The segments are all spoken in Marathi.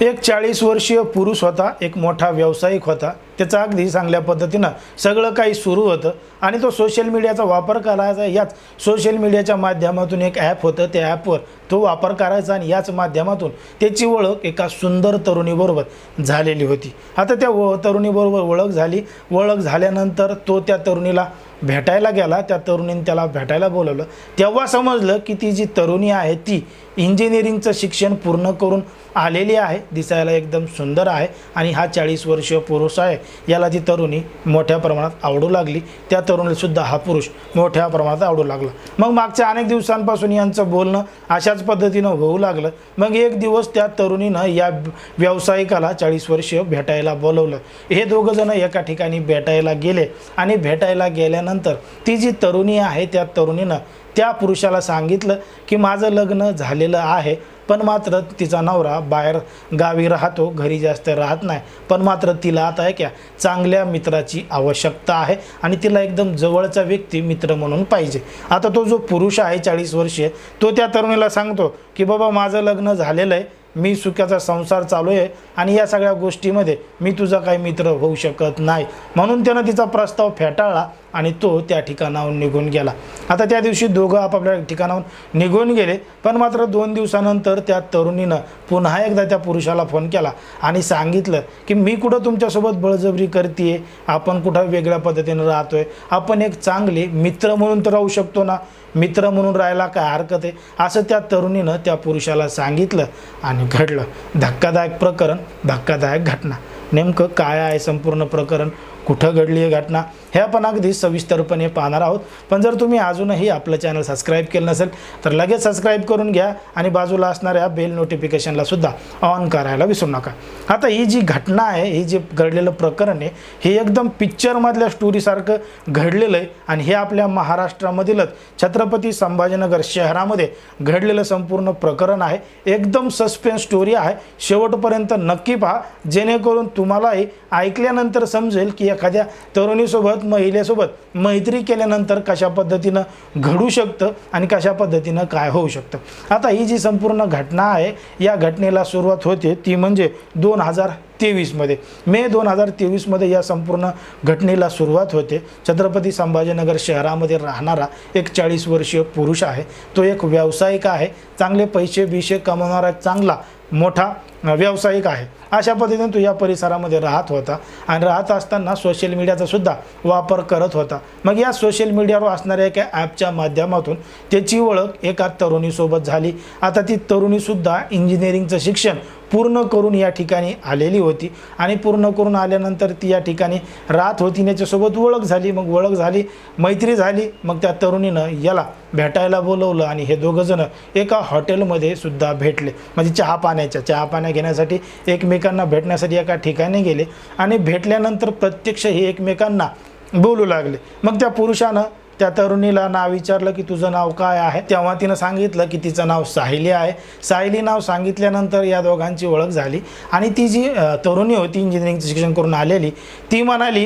एक चाळीस वर्षीय पुरुष होता एक मोठा व्यावसायिक होता. त्याचं अगदी चांगल्या पद्धतीनं सगळं काही सुरू होतं आणि तो सोशल मीडियाचा वापर करायचा याच सोशल मीडियाच्या माध्यमातून एक ॲप होतं. त्या ॲपवर तो वापर करायचा आणि याच माध्यमातून त्याची ओळख एका सुंदर तरुणीबरोबर झालेली होती. आता त्या व तरुणीबरोबर ओळख झाली. ओळख झाल्यानंतर तो त्या तरुणीला भेटायला गेला. त्या तरुणीने त्याला भेटायला बोलवलं. तेव्हा समजलं की ती जी तरुणी आहे ती इंजिनिअरिंगचं शिक्षण पूर्ण करून आलेली आहे. दिसायला एकदम सुंदर आहे आणि हा चाळीस वर्षीय पुरुष आहे. याला ती तरुणी मोठ्या प्रमाणात आवडू लागली त्या तरुणीसुद्धा हा पुरुष मोठ्या प्रमाणात आवडू लागला. मग मागच्या अनेक दिवसांपासून यांचं बोलणं अशाच पद्धतीनं होऊ लागलं. मग एक दिवस त्या तरुणीनं या व्यावसायिकाला चाळीस वर्षीय भेटायला बोलवलं. हे दोघंजणं एका ठिकाणी भेटायला गेले आणि भेटायला गेल्यानंतर ती जी तरुणी आहे त्या तरुणीनं त्या पुरुषाला सांगितलं की माझं लग्न झालेलं आहे पण मात्र तिचा नवरा बाहेर गावी राहतो घरी जास्त राहत नाही. पण मात्र तिला आता आहे क्या चांगल्या मित्राची आवश्यकता आहे आणि तिला एकदम जवळचा व्यक्ती मित्र म्हणून पाहिजे. आता तो जो पुरुष आहे चाळीस वर्षीय तो त्या तरुणीला सांगतो की बाबा माझं लग्न झालेलं आहे मी सुखाचा संसार चालू आहे आणि या सगळ्या गोष्टीमध्ये मी तुझा काही मित्र होऊ शकत नाही. म्हणून त्यानं तिचा प्रस्ताव फेटाळला आणि तो त्या ठिकाणाहून निघून गेला. आता त्या दिवशी दोघं आपापल्या ठिकाणाहून निघून गेले पण मात्र दोन दिवसानंतर त्या तरुणीनं पुन्हा एकदा त्या पुरुषाला फोन केला आणि सांगितलं की मी कुठं तुमच्यासोबत बळजबरी करते आपण कुठं वेगळ्या पद्धतीनं राहतोय? आपण एक चांगले मित्र म्हणून तर राहू शकतो ना? मित्र म्हणून राहायला काय हरकत आहे? असं त्या तरुणीनं त्या पुरुषाला सांगितलं आणि घडलं. धक्कादायक प्रकरण धक्कादायक घटना. नेमकं काय आहे संपूर्ण प्रकरण? कुठं घडली आहे घटना हे आपण अगदी सविस्तरपणे पाहणार आहोत. पण जर तुम्ही अजूनही आपलं चॅनल सबस्क्राईब केलं नसेल तर लगेच सबस्क्राईब करून घ्या आणि बाजूला असणाऱ्या बेल नोटिफिकेशनला सुद्धा ऑन करायला विसरू नका. आता ही जी घटना आहे ही जे घडलेलं प्रकरण आहे हे एकदम पिक्चरमधल्या स्टोरीसारखं घडलेलं आहे आणि हे आपल्या महाराष्ट्रामधीलच छत्रपती संभाजीनगर शहरामध्ये घडलेलं संपूर्ण प्रकरण आहे. एकदम सस्पेन्स स्टोरी आहे. शेवटपर्यंत नक्की पहा. जेणेकरून तुम्हालाही ऐकल्यानंतर समजेल की एखाद्या तरुणीसोबत महिलेसोबत मैत्री केल्यानंतर कशा पद्धतीनं घडू शकतं आणि कशा पद्धतीनं काय होऊ शकतं? आता ही जी संपूर्ण घटना आहे या घटनेला सुरुवात होते ती म्हणजे दोन हजार तेवीसमध्ये. मे दोन हजार तेवीसमध्ये या संपूर्ण घटनेला सुरुवात होते. छत्रपती संभाजीनगर शहरामध्ये राहणारा एक चाळीस वर्षीय पुरुष आहे. तो एक व्यावसायिक आहे. चांगले पैसे बिशे कमवणारा चांगला मोठा व्यावसायिक आहे. अशा पद्धतीने तो या परिसरामध्ये राहत होता आणि राहत असताना सोशल मीडियाचा सुद्धा वापर करत होता. मग या सोशल मीडियावर असणाऱ्या एका ॲपच्या माध्यमातून त्याची ओळख एका तरुणीसोबत झाली. आता ती तरुणीसुद्धा इंजिनिअरिंगचं शिक्षण पूर्ण करून या ठिकाणी आलेली होती. आणि पूर्ण करून आल्यानंतर ती या ठिकाणी राहत होती. याच्यासोबत ओळख झाली. मग ओळख झाली मैत्री झाली. मग त्या तरुणीनं याला भेटायला बोलवलं आणि हे दोघंजणं एका हॉटेलमध्ये सुद्धा भेटले. म्हणजे चहा पाण्याच्या चहा पाण्या घेण्यासाठी एकमेकांना भेटण्यासाठी एका ठिकाणी गेले. आणि भेटल्यानंतर प्रत्यक्ष हे एकमेकांना बोलू लागले. मग त्या पुरुषानं त्या तरुणीला नाव विचारलं की तुझं नाव काय आहे? तेव्हा तिनं सांगितलं की तिचं नाव साहिली आहे. साहिली नाव सांगितल्यानंतर या दोघांची ओळख झाली आणि ती जी तरुणी होती इंजिनिअरिंगचं शिक्षण करून आलेली ती म्हणाली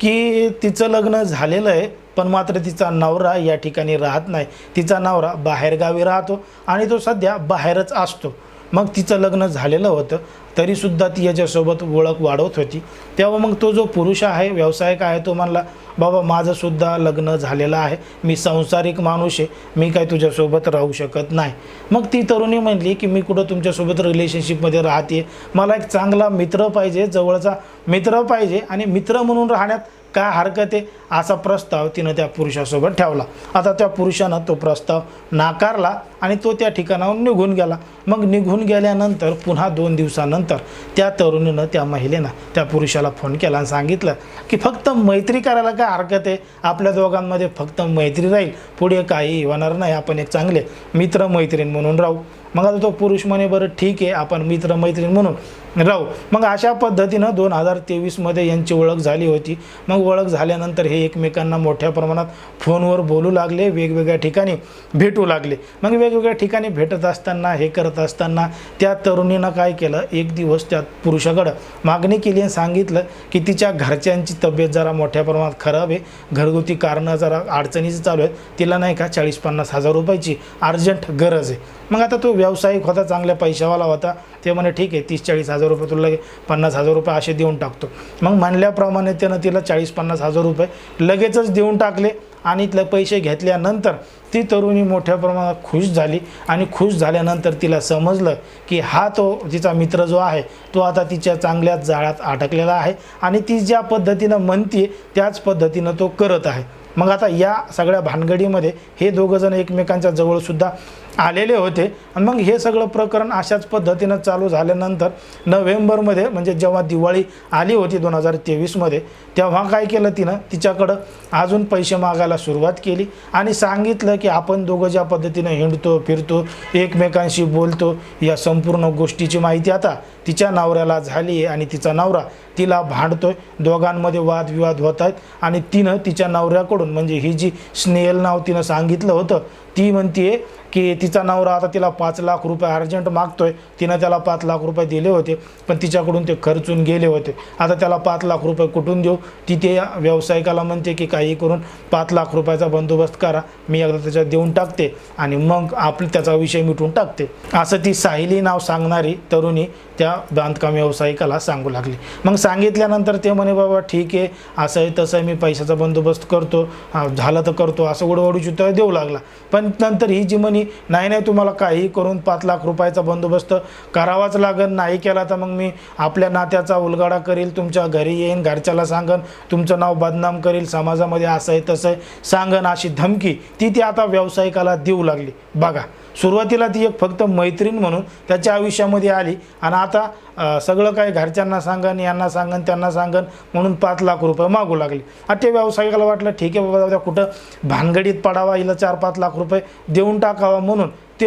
की तिचं लग्न झालेलं आहे पण मात्र तिचा नवरा या ठिकाणी राहत नाही. तिचा नवरा बाहेरगावी राहतो आणि तो सध्या बाहेरच असतो. मग तिचं लग्न झालेलं होतं. तरीसुद्धा ती याच्यासोबत ओळख वाढवत होती. तेव्हा मग तो जो पुरुष आहे व्यावसायिक आहे तो म्हणला बाबा माझंसुद्धा लग्न झालेलं आहे. मी संसारिक माणूस आहे. मी काय तुझ्यासोबत राहू शकत नाही. मग ती तरुणी म्हणली की मी कुठं तुमच्यासोबत रिलेशनशिपमध्ये राहते मला एक चांगला मित्र पाहिजे जवळचा मित्र पाहिजे आणि मित्र म्हणून राहण्यात काय हरकत आहे? असा प्रस्ताव तिनं त्या पुरुषासोबत ठेवला. आता त्या पुरुषानं तो प्रस्ताव नाकारला. आणि तो त्या ठिकाणाहून निघून गेला. मग निघून गेल्यानंतर पुन्हा दोन दिवसानंतर त्या तरुणीनं त्या महिलेनं त्या पुरुषाला फोन केला आणि सांगितलं की फक्त मैत्री करायला काय हरकत आहे? आपल्या दोघांमध्ये फक्त मैत्री राहील. पुढे काही होणार नाही. आपण एक चांगले मित्र मैत्रीण म्हणून राहू. मग आता तो पुरुष म्हणे बरं ठीक आहे. आपण मित्र मैत्रीण म्हणून राहू. मग अशा पद्धतीनं दोन हजार तेवीसमध्ये यांची ओळख झाली होती. मग ओळख झाल्यानंतर हे एकमेकांना मोठ्या प्रमाणात फोनवर बोलू लागले. वेगवेगळ्या ठिकाणी भेटू लागले. मग वेग वेगवेगळ्या ठिकाणी भेटत असताना हे करत असताना त्या तरुणीनं काय केलं? एक दिवस त्या पुरुषाकडं मागणी केली आणि सांगितलं की तिच्या घरच्यांची तब्येत जरा मोठ्या प्रमाणात खराब आहे. घरगुती कारणं जरा अडचणीचं चालू आहेत. तिला नाही का चाळीस पन्नास हजार रुपयाची अर्जंट गरज आहे. मग आता तो व्यावसायिक होता चांगल्या पैशावाला होता. ते म्हणे ठीक आहे तीस चाळीस हजार रुपये तुला लगे पन्नास हजार रुपये असे देऊन टाकतो. मग म्हणल्याप्रमाणे त्यानं तिला चाळीस पन्नास हजार रुपये लगेचच देऊन टाकले. आणि इथले पैसे घेतल्यानंतर ती तरुणी मोठ्या प्रमाणात खुश झाली. आणि खुश झाल्यानंतर तिला समजलं की हा तो तिचा मित्र जो आहे तो आता तिच्या चांगल्याच जाळ्यात अडकलेला आहे आणि ती ज्या पद्धतीनं म्हणते त्याच पद्धतीनं तो करत आहे. मग आता या सगळ्या भानगडीमध्ये हे दोघंजण एकमेकांच्या जवळसुद्धा आलेले होते. आणि मग हे सगळं प्रकरण अशाच पद्धतीनं चालू झाल्यानंतर नोव्हेंबरमध्ये म्हणजे जेव्हा दिवाळी आली होती दोन हजार तेवीसमध्ये तेव्हा काय केलं तिनं? तिच्याकडं अजून पैसे मागायला सुरुवात केली आणि सांगितलं की आपण दोघं ज्या पद्धतीनं हिंडतो फिरतो एकमेकांशी बोलतो या संपूर्ण गोष्टीची माहिती आता तिच्या नवऱ्याला झाली आहे आणि तिचा नवरा तिला भांडतोय. दोघांमध्ये वादविवाद होत आहेत आणि तिनं तिच्या नवऱ्याकडून म्हणजे ही जी स्नेहल नाव तिनं सांगितलं होतं ती म्हणतीये की तिचा नवरा आता तिला पाच लाख रुपये अर्जंट मागतोय. तिनं त्याला पाच लाख रुपये दिले होते पण तिच्याकडून ते खर्चून गेले होते. आता त्याला पाच लाख रुपये कुठून देऊ? ती ते व्यावसायिकाला म्हणते की काही करून पाच लाख रुपयाचा बंदोबस्त करा. मी एकदा त्याच्यात देऊन टाकते आणि मग आपलं त्याचा विषय मिटून टाकते. असं ती साहिली नाव सांगणारी तरुणी त्या बांधकाम व्यावसायिकाला सांगू लागली. मग सांगितल्यानंतर ते म्हणे बाबा ठीक आहे. असं आहे तसं आहे मी पैशाचा बंदोबस्त करतो. झालं तर करतो. असं उडवडीची उत्तर देऊ लागला. पण नंतर ही जी म्हणी नाही नाही तुम्हाला काही करून पाच लाख रुपयाचा बंदोबस्त करावाच लागेल नाही केला तर मग मी आपल्या नात्याचा उलगाडा करील तुमच्या घरी येईन घरच्याला सांगन तुमचं नाव बदनाम करील समाजामध्ये असं आहे तसं आहे सांगन अशी धमकी ती ती आता व्यावसायिकाला देऊ लागली. बघा सुरुवातीला ती एक फक्त मैत्रीण म्हणून त्याच्या आयुष्यामध्ये आली आणि आता सगळं काही घरच्यांना सांगन यांना सांगन त्यांना सांगन म्हणून पाच लाख रुपये मागू लागले. आणि ते व्यावसायिकाला वाटलं ठीक आहे बाबा कुठं भानगडीत पडावा हिला चार पाच लाख रुपये देऊन टाकावा म्हणून ते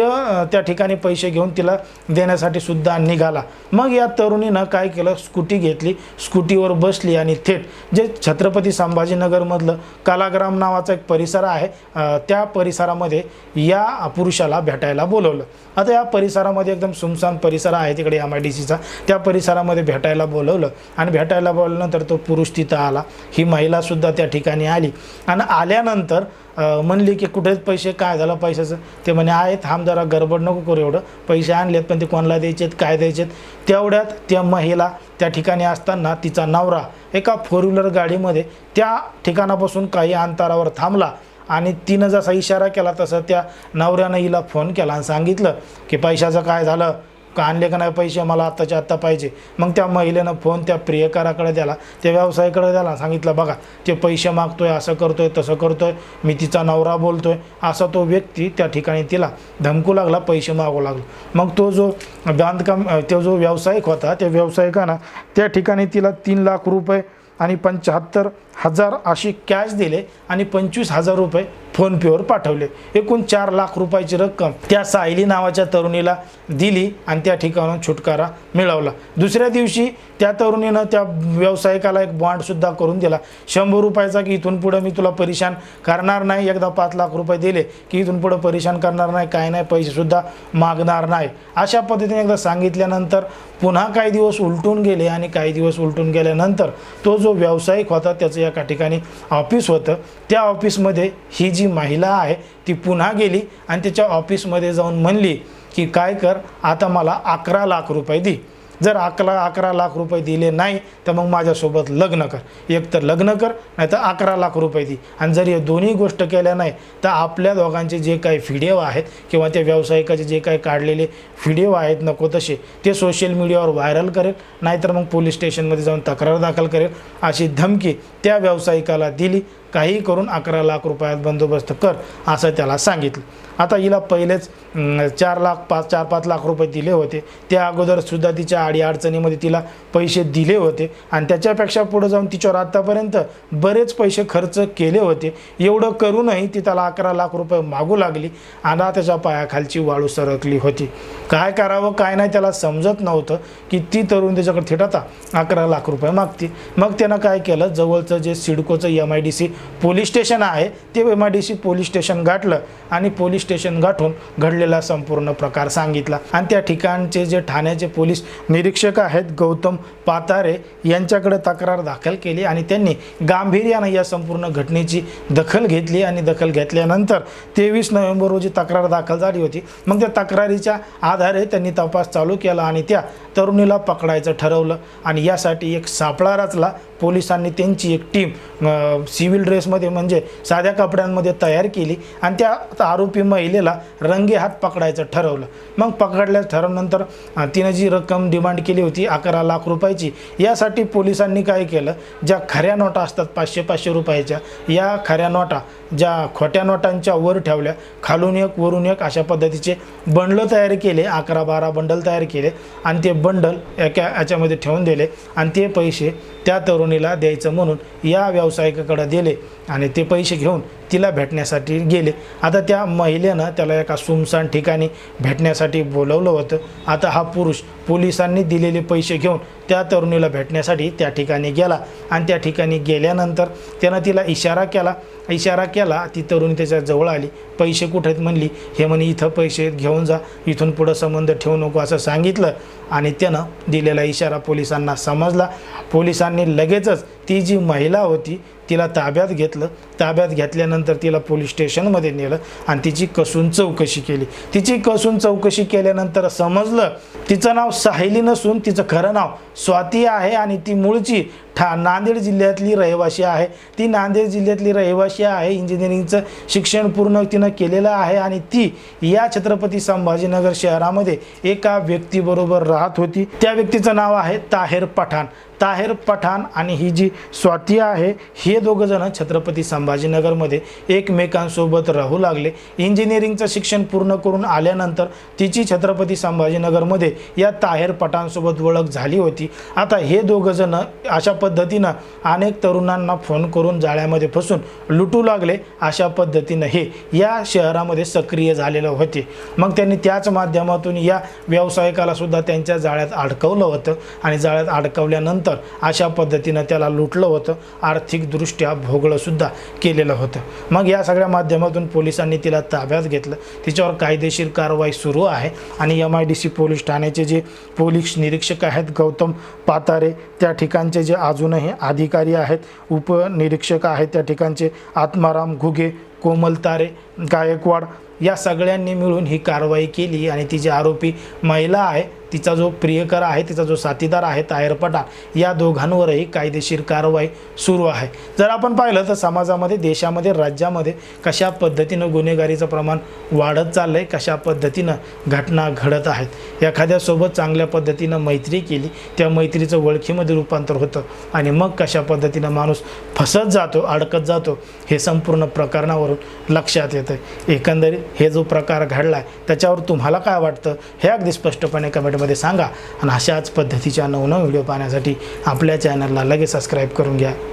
त्या ठिकाणी पैसे घेऊन तिला देण्यासाठी सुद्धा निघाला. मग या तरुणीनं काय केलं? स्कूटी घेतली. स्कूटीवर बसली आणि थेट जे छत्रपती संभाजीनगरमधलं कलाग्राम नावाचा एक परिसर आहे त्या परिसरामध्ये या पुरुषाला भेटायला बोलवलं. आता या परिसरामध्ये एकदम सुमसान परिसर आहे तिकडे एम आय डी सीचा त्या परिसरामध्ये भेटायला बोलवलं आणि भेटायला बोलल्यानंतर तो पुरुष तिथं आला. ही महिलासुद्धा त्या ठिकाणी आली. आणि आल्यानंतर म्हणली की कुठेच पैसे काय झालं पैशाचं? ते म्हणे आहेत थांब जरा गडबड नको करू एवढं. पैसे आणलेत पण ते कोणाला द्यायचेत काय द्यायचेत? तेवढ्यात त्या महिला त्या ठिकाणी असताना तिचा नवरा एका फोर व्हीलर गाडीमध्ये त्या ठिकाणापासून काही अंतरावर थांबला आणि तिनं जसा इशारा केला तसं त्या नवऱ्यानं हिला फोन केला आणि सांगितलं की पैशाचं काय झालं? का आणले का नाही पैसे मला आत्ताच्या आत्ता पाहिजे. मग त्या महिलेनं फोन त्या प्रियकाराकडे द्याला. त्या व्यवसायाकडे द्याला. सांगितलं बघा ते पैसे मागतो आहे असं करतो आहे तसं करतो आहे मी तिचा नवरा बोलतो आहे असा तो व्यक्ती त्या ठिकाणी तिला धमकू लागला पैसे मागू लागला. मग तो जो बांधकाम तो जो व्यावसायिक होता त्या व्यावसायिकानं त्या ठिकाणी तिला तीन लाख रुपये आणि पंच्याहत्तर हजार अशी कॅश दिले आणि पंचवीस हजार रुपये फोनपेवर पाठवले. एकूण चार लाख रुपयाची रक्कम त्या सायली नावाच्या तरुणीला दिली आणि त्या ठिकाणून छुटकारा मिळवला. दुसऱ्या दिवशी त्या तरुणीनं त्या व्यावसायिकाला एक बॉन्डसुद्धा करून दिला. शंभर रुपयाचा की इथून पुढं मी तुला परेशान करणार नाही. एकदा पाच लाख रुपये दिले की इथून पुढं परेशान करणार नाही काय नाही पैसेसुद्धा मागणार नाही. अशा पद्धतीने एकदा सांगितल्यानंतर पुन्हा काही दिवस उलटून गेले आणि काही दिवस उलटून गेल्यानंतर तो जो व्यावसायिक होता त्याचं एका ठिकाणी ऑफिस होतं. त्या ऑफिसमध्ये ही जी महिला आहे ती पुन्हा गेली आणि त्याच्या ऑफिसमध्ये जाऊन म्हणली की काय कर आता मला अकरा लाख रुपये दे. जर अकरा अकरा लाख रुपये दिले नाही तर मग माझ्यासोबत लग्न कर. एक तर लग्न कर नाही तर अकरा लाख रुपये दे. आणि जर या दोन्ही गोष्ट केल्या नाही तर आपल्या दोघांचे जे काही व्हिडिओ आहेत किंवा त्या व्यावसायिकाचे जे काही काढलेले व्हिडिओ आहेत नको तसे ते सोशल मीडियावर व्हायरल करेल नाहीतर मग पोलीस स्टेशनमध्ये जाऊन तक्रार दाखल करेल. अशी धमकी त्या व्यावसायिकाला दिली. काही करून अकरा लाख रुपयात बंदोबस्त कर असं त्याला सांगितलं. आता हिला पहिलेच चार लाख पाच चार पाच लाख रुपये दिले होते. त्या अगोदरसुद्धा तिच्या आडी अडचणीमध्ये तिला पैसे दिले होते. आणि त्याच्यापेक्षा पुढे जाऊन तिच्यावर आत्तापर्यंत बरेच पैसे खर्च केले होते. एवढं करूनही ती त्याला अकरा लाख रुपये मागू लागली आणि त्याच्या पायाखालची वाळू सरकली होती. काय करावं काय नाही त्याला समजत नव्हतं की ती तरुण त्याच्याकडे थेट आता अकरा लाख रुपये मागते. मग त्यानं काय केलं? जवळचं जे सिडकोचं M I D C police station आहे. ते M I D C police station गाठलं आणि पोलीस स्टेशन गाठून घडलेला संपूर्ण प्रकार सांगितला. आणि त्या ठिकाणचे जे ठाण्याचे पोलीस निरीक्षक आहेत गौतम पातारे यांच्याकडे तक्रार दाखल केली आणि त्यांनी गांभीर्यानं या संपूर्ण घटनेची दखल घेतली आणि दखल घेतल्यानंतर तेवीस नोव्हेंबर रोजी तक्रार दाखल झाली होती. मग त्या तक्रारीच्या आधारे त्यांनी तपास चालू केला आणि त्या तरुणीला पकडायचं ठरवलं. आणि यासाठी एक सापळा रचला. पोलिसांनी त्यांची एक टीम सिव्हिल ड्रेसमध्ये म्हणजे साध्या कपड्यांमध्ये तयार केली आणि त्या आरोपी महिलेला रंगे हात पकडायचं ठरवलं. मग पकडल्या ठरवल्यानंतर तिनं जी रक्कम डिमांड केली होती अकरा लाख रुपयाची यासाठी पोलिसांनी काय केलं? ज्या खऱ्या नोटा असतात पाचशे पाचशे रुपयाच्या या खऱ्या नोटा ज्या खोट्या नोटांच्या वर ठेवल्या. खालून एक वरून एक अशा पद्धतीचे बंडल तयार केले अकरा बारा बंडल तयार केले आणि ते बंडल एका याच्यामध्ये ठेवून दिले आणि ते पैसे त्या तरुणीला द्यायचं म्हणून या व्यावसायिकाकडे दिले आणि ते पैसे घेऊन तिला भेटण्यासाठी गेले. आता त्या महिलेनं त्याला एका सुमसान ठिकाणी भेटण्यासाठी बोलवलं होतं. आता हा पुरुष पोलिसांनी दिलेले पैसे घेऊन त्या तरुणीला भेटण्यासाठी त्या ठिकाणी गेला. आणि त्या ठिकाणी गेल्यानंतर त्यानं तिला इशारा केला. इशारा केला ती तरुणी त्याच्याजवळ आली. पैसे कुठे आहेत म्हणली? हे म्हणे इथं पैसे घेऊन जा. इथून पुढं संबंध ठेवू नको असं सांगितलं. आणि त्यानं दिलेला इशारा पोलिसांना समजला. पोलिसांनी लगेचच ती जी महिला होती तिला ताब्यात घेतलं. ताब्यात घेतल्यानंतर तिला पोलीस स्टेशनमध्ये नेलं आणि तिची कसून चौकशी केली. तिची कसून चौकशी केल्यानंतर समजलं तिचं नाव साहिली नसून तिचं खरं नाव स्वाती आहे आणि ती मूळची ठा नांदेड जिल्ह्यातली रहिवाशी आहे. ती नांदेड जिल्ह्यातली रहिवाशी आहे. इंजिनिअरिंगचं शिक्षण पूर्ण तिनं केलेलं आहे आणि ती या छत्रपती संभाजीनगर शहरामध्ये एका व्यक्तीबरोबर राहत होती. त्या व्यक्तीचं नाव आहे ताहेर पठाण. ताहेर पठाण आणि ही जी स्वाती आहे. हे दोघंजणं छत्रपती संभाजीनगरमध्ये एकमेकांसोबत राहू लागले. इंजिनिअरिंगचं शिक्षण पूर्ण करून आल्यानंतर तिची छत्रपती संभाजीनगरमध्ये या ताहेर पटांसोबत ओळख झाली होती. आता हे दोघंजणं अशा पद्धतीनं अनेक तरुणांना फोन करून जाळ्यामध्ये फसून लुटू लागले. अशा पद्धतीनं हे या शहरामध्ये सक्रिय झालेलं होते. मग त्यांनी त्याच माध्यमातून या व्यावसायिकालासुद्धा त्यांच्या जाळ्यात अडकवलं होतं आणि जाळ्यात अडकवल्यानंतर अशा पद्धतीनं त्याला लुट लुटलं होतं. आर्थिकदृष्ट्या भोगळंसुद्धा केलेलं होतं. मग या सगळ्या माध्यमातून पोलिसांनी तिला ताब्यात घेतलं. तिच्यावर कायदेशीर कारवाई सुरू आहे आणि M I D C police ठाण्याचे जे पोलीस निरीक्षक आहेत गौतम पातारे त्या ठिकाणचे जे अजूनही अधिकारी आहेत उपनिरीक्षक आहेत त्या ठिकाणचे आत्माराम घुगे कोमल तारे गायकवाड या सगळ्यांनी मिळून ही कारवाई केली आणि ती जी आरोपी महिला आहे तिचा जो प्रियकर आहे तिचा जो साथीदार आहे तायर पठाण या दोघांवरही कायदेशीर कारवाई सुरू आहे. जर आपण पाहिलं तर समाजामध्ये देशामध्ये राज्यामध्ये कशा पद्धतीनं गुन्हेगारीचं प्रमाण वाढत चाललं आहे कशा पद्धतीनं घटना घडत आहेत. एखाद्यासोबत चांगल्या पद्धतीनं मैत्री केली त्या मैत्रीचं ओळखीमध्ये रूपांतर होतं आणि मग कशा पद्धतीनं माणूस फसत जातो अडकत जातो हे संपूर्ण प्रकरणावरून लक्षात येतं एकंदरीत हे जो प्रकार घडला आहे त्याच्यावर तुम्हाला काय वाटतं हे अगदी स्पष्टपणे कमेंटमध्ये सांगा आणि अशाच पद्धतीच्या नवनव व्हिडिओ पाहण्यासाठी आपल्या चॅनलला लगेच सबस्क्राईब करून घ्या.